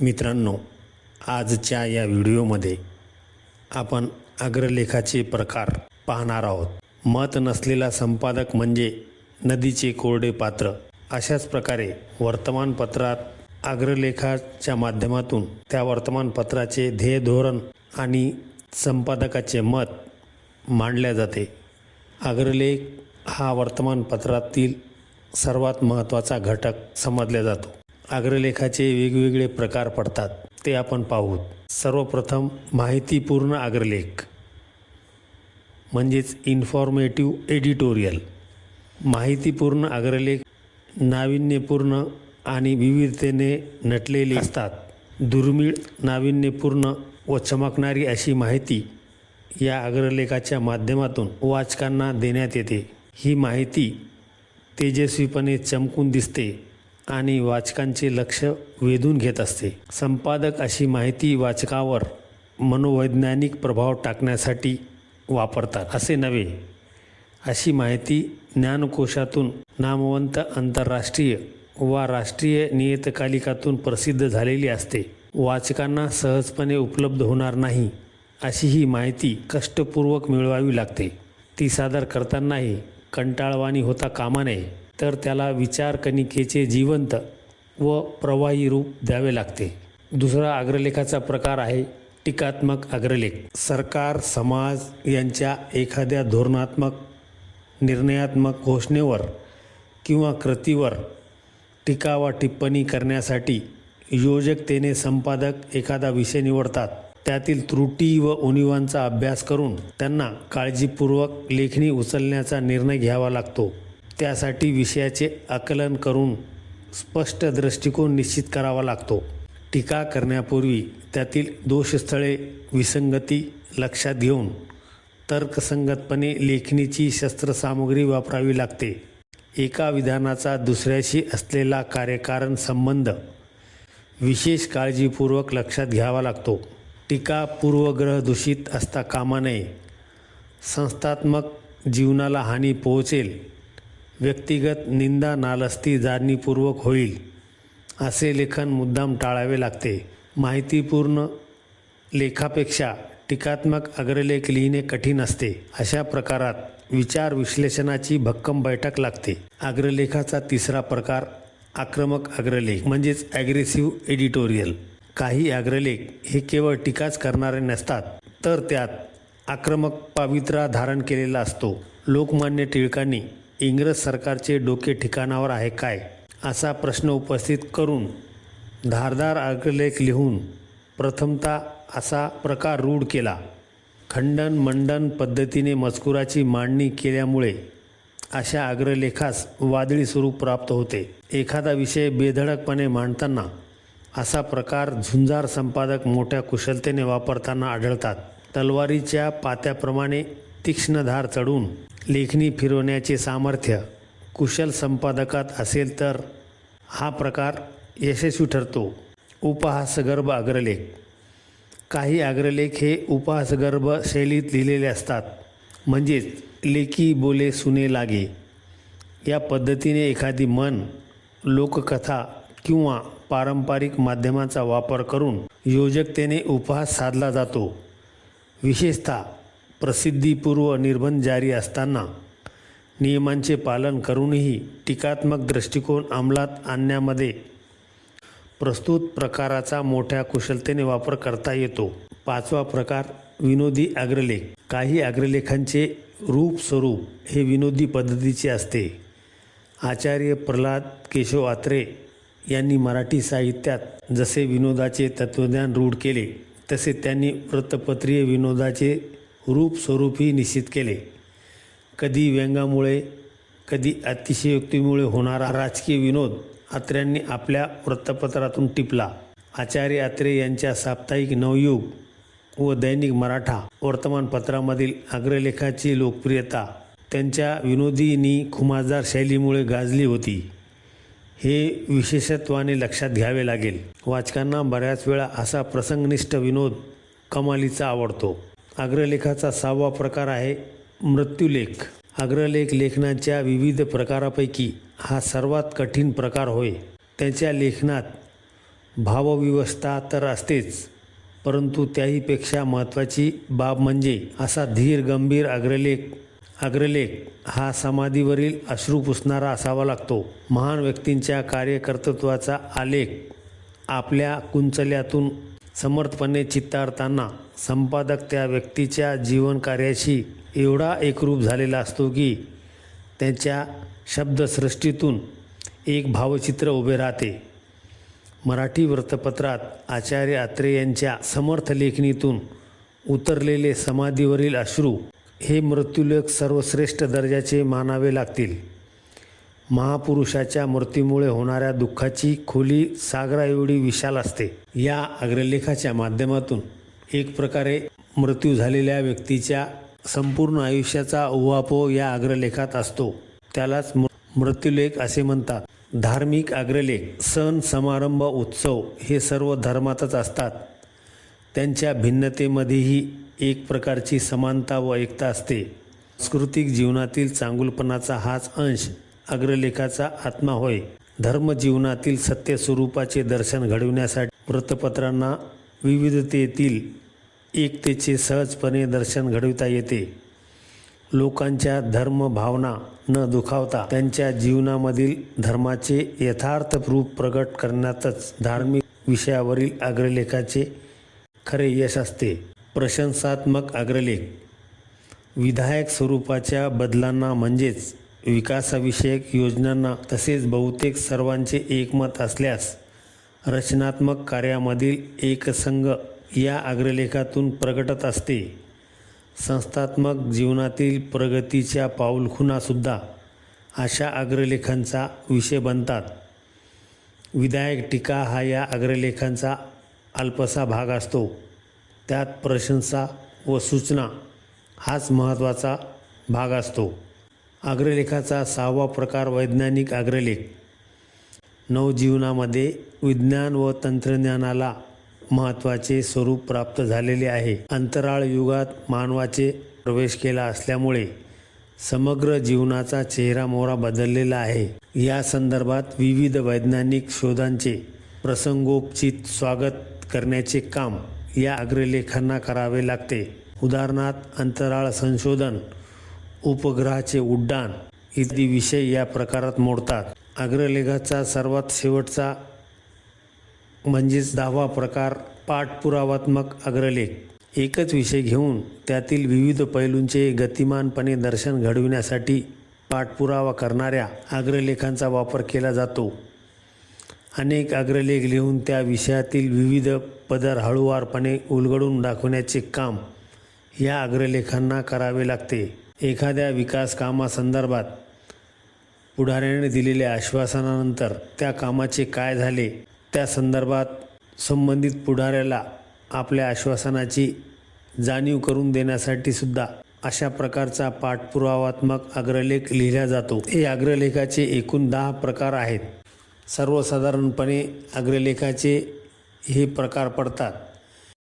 मित्रांनो आजच्या या व्हिडिओमध्ये आपण अग्रलेखाचे प्रकार पाहणार आहोत. मत नसलेला संपादक म्हणजे नदीचे कोरडे पात्र. अशाच प्रकारे वर्तमानपत्रात अग्रलेखाच्या माध्यमातून त्या वर्तमानपत्राचे ध्येय धोरण आणि संपादकाचे मत मांडल्या जाते. अग्रलेख हा वर्तमानपत्रातील सर्वात महत्त्वाचा घटक समजला जातो. अग्रलेखाचे वेगवेगळे प्रकार पडतात ते आपण पाहूत. सर्वप्रथम माहितीपूर्ण अग्रलेख म्हणजेच इन्फॉर्मेटिव्ह एडिटोरियल माहितीपूर्ण अग्रलेख नाविन्यपूर्ण आणि विविधतेने नटलेले असतात. दुर्मिळ नाविन्यपूर्ण व चमकणारी अशी माहिती या अग्रलेखाच्या माध्यमातून वाचकांना देण्यात येते. ही माहिती तेजस्वीपणे चमकून दिसते. आणि वाचकांचे लक्ष वेधून घेत असते. संपादक अशी माहिती वाचकावर मनोवैज्ञानिक प्रभाव टाकण्यासाठी वापरतात. असे नव्हे अशी माहिती ज्ञानकोशातून नामवंत आंतरराष्ट्रीय वा राष्ट्रीय नियतकालिकातून प्रसिद्ध झालेली असते. वाचकांना सहजपणे उपलब्ध होणार नाही अशी ही माहिती कष्टपूर्वक मिळवावी लागते. ती सादर करतानाही कंटाळवाणी होता कामा नये. तर त्याला विचारकणिकेचे जिवंत व प्रवाही रूप द्यावे लागते. दुसरा अग्रलेखाचा प्रकार आहे टीकात्मक अग्रलेख. सरकार समाज यांच्या एखाद्या धोरणात्मक निर्णयात्मक घोषणेवर किंवा कृतीवर टीका वा टिप्पणी करण्यासाठी योजकतेने संपादक एखादा विषय निवडतात. त्यातील त्रुटी व उणिवांचा अभ्यास करून त्यांना काळजीपूर्वक लेखणी उचलण्याचा निर्णय घ्यावा लागतो. त्यासाठी विषयाचे आकलन करून स्पष्ट दृष्टिकोन निश्चित करावा लागतो. टीका करण्यापूर्वी त्यातील दोषस्थळे विसंगती लक्षात घेऊन तर्कसंगतपणे लेखणीची शस्त्रसामुग्री वापरावी लागते. एका विधानाचा दुसऱ्याशी असलेला कार्यकारण संबंध विशेष काळजीपूर्वक लक्षात घ्यावा लागतो. टीका पूर्वग्रह दूषित असता कामा नये. संस्थात्मक जीवनाला हानी पोहोचेल. व्यक्तिगत निंदा नालस्ती जाणीवपूर्वक होईल असे लेखन मुद्दाम टाळावे लागते. माहितीपूर्ण लेखापेक्षा टीकात्मक अग्रलेख लिहिणे कठीण असते. अशा प्रकारात विचार विश्लेषणाची भक्कम बैठक लागते. अग्रलेखाचा तिसरा प्रकार आक्रमक अग्रलेख म्हणजेच ॲग्रेसिव्ह एडिटोरियल. काही अग्रलेख हे केवळ टीकाच करणारे नसतात तर त्यात आक्रमक पावित्रा धारण केलेला असतो. लोकमान्य टिळकांनी इंग्रज सरकारचे डोके ठिकाणावर आहे काय? असा प्रश्न उपस्थित करून धारदार अग्रलेख लिहून प्रथमतः असा प्रकार रूढ केला. खंडन मंडन पद्धतीने मजकुराची मांडणी केल्यामुळे अशा अग्रलेखास वादळी स्वरूप प्राप्त होते. एखादा विषय बेधडकपणे मांडताना असा प्रकार झुंजार संपादक मोठ्या कुशलतेने वापरताना आढळतात. तलवारीच्या पात्याप्रमाणे तीक्ष्णधार चढून लेखणी फिरवण्याचे सामर्थ्य कुशल संपादकात असेल तर हा प्रकार यशस्वी ठरतो. उपहासगर्भ अग्रलेख. काही अग्रलेख हे उपहासगर्भ शैलीत लिहिलेले असतात. म्हणजेच लेखी बोले सुने लागे. या पद्धतीने एखादी मन लोककथा किंवा पारंपरिक माध्यमाचा वापर करून योजकतेने उपहास साधला जातो. विशेषतः प्रसिद्धीपूर्व निर्बंध जारी असताना नियमांचे पालन करूनही टीकात्मक दृष्टिकोन अंमलात आणण्यामध्ये प्रस्तुत प्रकाराचा मोठ्या कुशलतेने वापर करता येतो. पाचवा प्रकार विनोदी अग्रलेख. काही अग्रलेखांचे रूप स्वरूप हे विनोदी पद्धतीचे असते. आचार्य प्रल्हाद केशव आत्रे यांनी मराठी साहित्यात जसे विनोदाचे तत्त्वज्ञान रूढ केले तसे त्यांनी वृत्तपत्रीय विनोदाचे रूप स्वरूपही निश्चित केले. कधी व्यंगामुळे कधी अतिशयोक्तीमुळे होणारा राजकीय विनोद अत्र्यांनी आपल्या वृत्तपत्रातून टिपला. आचार्य अत्रे यांच्या साप्ताहिक नवयुग व दैनिक मराठा वर्तमानपत्रामधील अग्रलेखाची लोकप्रियता त्यांच्या विनोदीनी खुमासदार शैलीमुळे गाजली होती. हे विशेषत्वाने लक्षात घ्यावे लागेल. वाचकांना बऱ्याच वेळा असा प्रसंगनिष्ठ विनोद कमालीचा आवडतो. अग्रलेखाचा सहावा प्रकार आहे मृत्यूलेख. अग्रलेख लेखनाच्या विविध प्रकारापैकी हा सर्वात कठीण प्रकार होय. त्याच्या लेखनात भावविवस्था तर असतेच परंतु त्याहीपेक्षा महत्त्वाची बाब म्हणजे असा धीर गंभीर अग्रलेख. अग्रलेख हा समाधीवरील अश्रू पुसणारा असावा लागतो. महान व्यक्तींच्या कार्यकर्तृत्वाचा आलेख आपल्या कुंचल्यातून समर्थपणे चित्तारताना संपादक त्या व्यक्तीच्या जीवनकार्याशी एवढा एकरूप झालेला असतो की त्यांच्या शब्दसृष्टीतून एक भावचित्र उभे राहते. मराठी वृत्तपत्रात आचार्य अत्रे यांच्या समर्थ लेखणीतून उतरलेले समाधीवरील अश्रू हे मृत्यूलेख सर्वश्रेष्ठ दर्जाचे मानावे लागतील. महापुरुषाच्या मृत्यूमुळे होणाऱ्या दुःखाची खोली सागराएवढी विशाल असते. या अग्रलेखाच्या माध्यमातून एक प्रकारे मृत्यू झालेल्या व्यक्तीच्या संपूर्ण आयुष्याचा उहापोह या अग्रलेखात असतो. त्यालाच मृ- मृत्यूलेख असे म्हणतात. धार्मिक अग्रलेख सण समारंभ उत्सव हे सर्व धर्मातच असतात. त्यांच्या भिन्नतेमध्येही एक प्रकारची समानता व एकता असते. सांस्कृतिक जीवनातील चांगुलपणाचा हाच अंश अग्रलेखाचा आत्मा होय. धर्मजीवनातील सत्य स्वरूपाचे दर्शन घडविण्यासाठी वृत्तपत्रांना विविधतेतील एकतेचे सहजपणे दर्शन घडविता येते. लोकांच्या धर्मभावना न दुखावता त्यांच्या जीवनामधील धर्माचे यथार्थ रूप प्रगट करण्यातच धार्मिक विषयावरील अग्रलेखाचे खरे यश असते. प्रशंसात्मक अग्रलेख विधायक स्वरूपाच्या बदलांना म्हणजेच विकासाविषयक योजनांना तसेच बहुतेक सर्वांचे एकमत असल्यास रचनात्मक कार्यामधील एकसंग या अग्रलेखातून प्रगटत असते. संस्थात्मक जीवनातील प्रगतीच्या पाऊलखुणासुद्धा अशा अग्रलेखांचा विषय बनतात. विधायक टीका हा या अग्रलेखांचा अल्पसा भाग असतो. त्यात प्रशंसा व सूचना हाच महत्त्वाचा भाग असतो. अग्रलेखाचा सहावा प्रकार वैज्ञानिक अग्रलेख. नवजीवनामध्ये विज्ञान व तंत्रज्ञानाला महत्त्वाचे स्वरूप प्राप्त झालेले आहे. अंतराळ युगात मानवाचे प्रवेश केला असल्यामुळे समग्र जीवनाचा चेहरा मोहरा बदललेला आहे. या संदर्भात विविध वैज्ञानिक शोधांचे प्रसंगोपचित स्वागत करण्याचे काम या अग्रलेखांना करावे लागते. उदाहरणार्थ अंतराळ संशोधन उपग्रहाचे उड्डाण इत्यादी विषय या प्रकारात मोडतात. अग्रलेखाचा सर्वात शेवटचा म्हणजेच दहावा प्रकार पाठपुरावात्मक अग्रलेख. एकच विषय घेऊन त्यातील विविध पैलूंचे गतिमानपणे दर्शन घडविण्यासाठी पाठपुरावा करणाऱ्या अग्रलेखांचा वापर केला जातो. अनेक अग्रलेख लिहून त्या विषयातील विविध पदर हळूवारपणे उलगडून दाखवण्याचे काम या अग्रलेखांना करावे लागते. एखाद्या विकास कामासंदर्भात पुढाऱ्याने दिलेल्या आश्वासनानंतर त्या कामाचे काय झाले त्या संदर्भात संबंधित पुढाऱ्याला आपल्या आश्वासनाची जाणीव करून देण्यासाठी सुद्धा अशा प्रकारचा पाठपुरावात्मक अग्रलेख लिहिला जातो. हे अग्रलेखाचे एकूण दहा प्रकार आहेत. सर्वसाधारणपणे अग्रलेखाचे हे प्रकार पडतात.